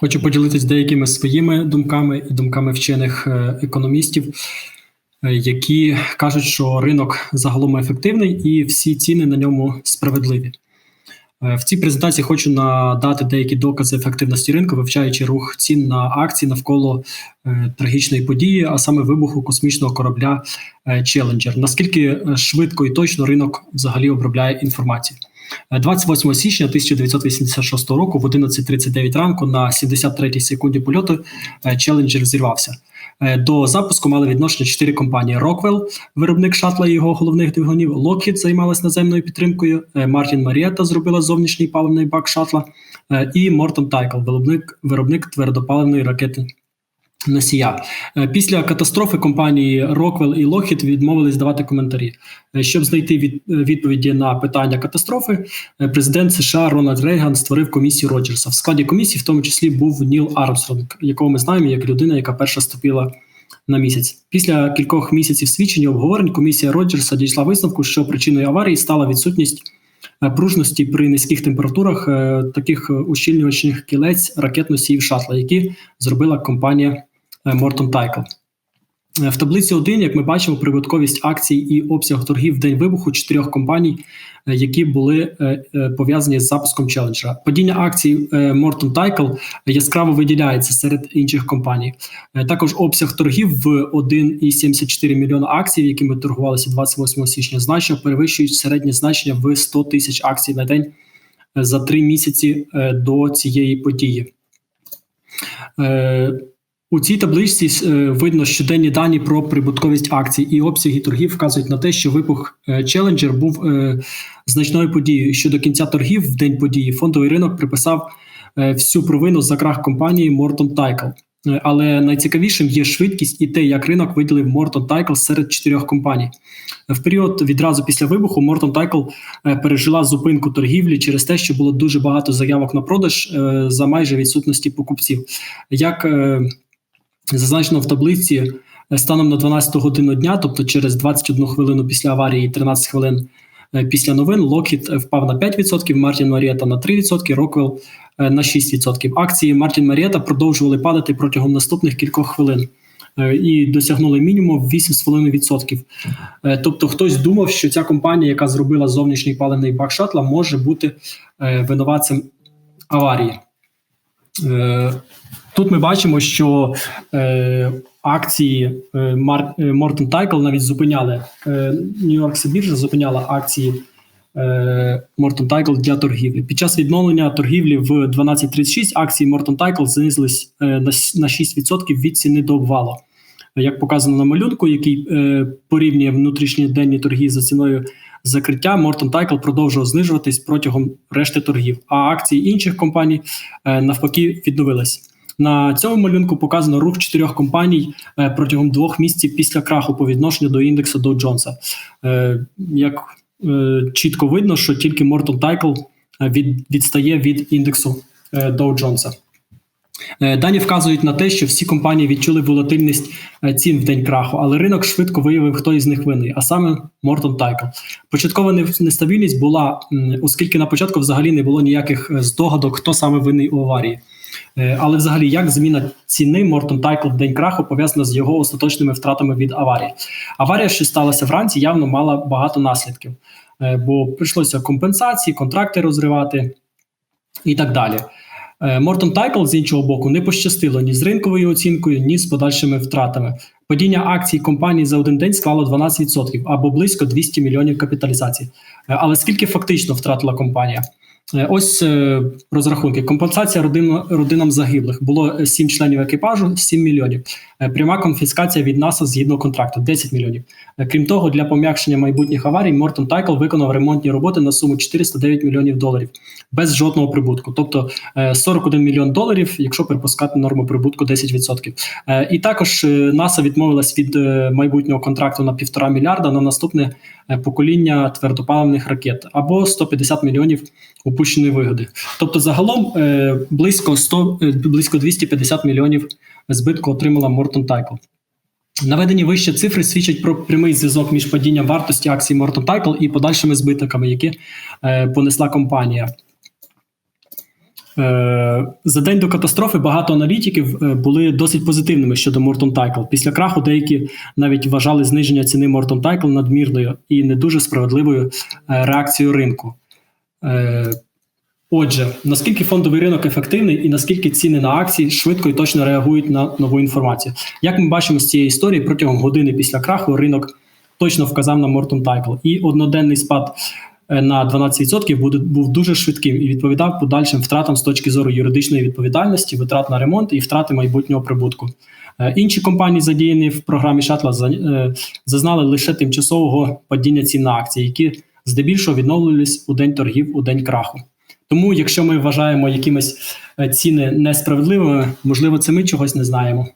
Хочу поділитися деякими своїми думками і думками вчених е, економістів, е, які кажуть, що ринок загалом ефективний і всі ціни на ньому справедливі. Е, в цій презентації хочу надати деякі докази ефективності ринку, вивчаючи рух цін на акції навколо трагічної події, а саме вибуху космічного корабля Challenger. Наскільки швидко і точно ринок взагалі обробляє інформацію? 28 січня 1986 року в 11.39 ранку на 73-й секунді польоту Challenger зірвався. До запуску мали відношення чотири компанії: Rockwell, виробник шатла і його головних двигунів, Lockheed займалась наземною підтримкою, Мартін Марієта зробила зовнішній паливний бак шатла, і Мортон Тайкл, виробник, виробник твердопаливної ракети Носія е, після катастрофи компанії Rockwell і Lockheed відмовились давати коментарі. Е, щоб знайти від, е, відповіді на питання катастрофи, президент США Рональд Рейган створив комісію Роджерса. В складі комісії, в тому числі, був Ніл Армстронг, якого ми знаємо як людина, яка перша ступила на місяць. Після кількох місяців свідчень і обговорень комісія Роджерса дійшла висновку, що причиною аварії стала відсутність пружності при низьких температурах таких ущільнювачних кілець ракетно-сіїв шатла, які зробила компанія. Мортон Тайкл. В таблиці 1, як ми бачимо, прибутковість акцій і обсяг торгів в день вибуху чотирьох компаній, е, які були е, е, пов'язані з запуском челенджера. Падіння акцій Мортон Тайкл яскраво виділяється серед інших компаній. Також обсяг торгів в 1,74 мільйона акцій, якими торгувалися 28 січня, значно перевищують середнє значення в 100 тисяч акцій на день за три місяці до цієї події. У цій табличці е, видно щоденні дані про прибутковість акцій і обсяги торгів вказують на те, що вибух е, Challenger був е, значною подією. Що до кінця торгів в день події фондовий ринок приписав всю провину за крах компанії Morton Тайкл. Але найцікавішим є швидкість і те, як ринок виділив Morton Тайкл серед чотирьох компаній. В період відразу після вибуху Morton Тайкл пережила зупинку торгівлі через те, що було дуже багато заявок на продаж за майже відсутності покупців. Як Зазначено в таблиці е, станом на 12 годину дня, тобто через 21 хвилину після аварії, 13 хвилин е, після новин, Lockheed впав на 5%, Мартін Марієта на 3%, Rockwell е, на 6%. Акції Мартін Марієта продовжували падати протягом наступних кількох хвилин. І досягнули мінімум 8,5%. Тобто, хтось думав, що ця компанія, яка зробила зовнішній паливний бак шатла, може бути винуватцем аварії. Тут ми бачимо, що е, акції е, Мар, е, Мортон Тайкл навіть зупиняли Нью-Йоркська біржа зупиняла акції е, Мортон Тайкл для торгівлі. Під час відновлення торгівлі в 12.36 акції Мортон Тайкл знизились е, на, на 6% від ціни до обвалу. Як показано на малюнку, який е, порівнює внутрішні денні торги за ціною закриття, Мортон Тайкл продовжував знижуватись протягом решти торгів, а акції інших компаній е, навпаки відновились. На цьому малюнку показано рух чотирьох компаній е, протягом двох місяців після краху по відношенню до індексу Dow Jones. Е, як е, чітко видно, що тільки Мортон Тайкл відстає від індексу Dow Jones. Дані вказують на те, що всі компанії відчули волатильність цін в день краху, але ринок швидко виявив, хто із них винний, а саме Мортон Тайкл. Початкова нестабільність була, оскільки на початку взагалі не було ніяких здогадок, хто саме винний у аварії. Е, але, взагалі, як зміна ціни Мортон Тайкл в день краху пов'язана з його остаточними втратами від аварії? Аварія, що сталася вранці, явно мала багато наслідків, е, бо прийшлося компенсації, контракти розривати і так далі. Е, Мортон Тайкл з іншого боку не пощастило ні з ринковою оцінкою, ні з подальшими втратами. Падіння акцій компанії за один день склало 12% або близько 200 мільйонів капіталізації. Але скільки фактично втратила компанія? Е, ось е, розрахунки. Компенсація родин, родинам загиблих було 7 членів екіпажу, 7 мільйонів. Е, пряма конфіскація від НАСА згідно контракту 10 мільйонів. Крім того, для пом'якшення майбутніх аварій Мортон Тайкл виконав ремонтні роботи на суму 409 мільйонів доларів без жодного прибутку, тобто 41 мільйон доларів, якщо припускати норму прибутку 10%. І також НАСА відмовилась від майбутнього контракту на півтора мільярда на наступне покоління твердопаливних ракет або 150 мільйонів упущеної вигоди. Тобто, загалом е, близько 100, е, близько 250 мільйонів збитку отримала Мортон Тайкл. Наведені вище цифри свідчать про прямий зв'язок між падінням вартості акцій Мортон Тайкл і подальшими збитками, які е, понесла компанія. За день до катастрофи багато аналітиків були досить позитивними щодо Morton Title. Після краху деякі навіть вважали зниження ціни Morton Title надмірною і не дуже справедливою реакцією ринку. Отже, наскільки фондовий ринок ефективний і наскільки ціни на акції швидко і точно реагують на нову інформацію? Як ми бачимо з цієї історії, протягом години після краху ринок точно вказав на Morton Title. І одноденний спад е, на 12% буде, був дуже швидким і відповідав подальшим втратам з точки зору юридичної відповідальності, витрат на ремонт і втрати майбутнього прибутку. Е, Інші компанії, задіяні в програмі Шатла, е, зазнали лише тимчасового падіння цін на акції, які здебільшого відновлювались у день торгів, у день краху. Тому, якщо ми вважаємо якимись е, ціни несправедливими, можливо, це ми чогось не знаємо.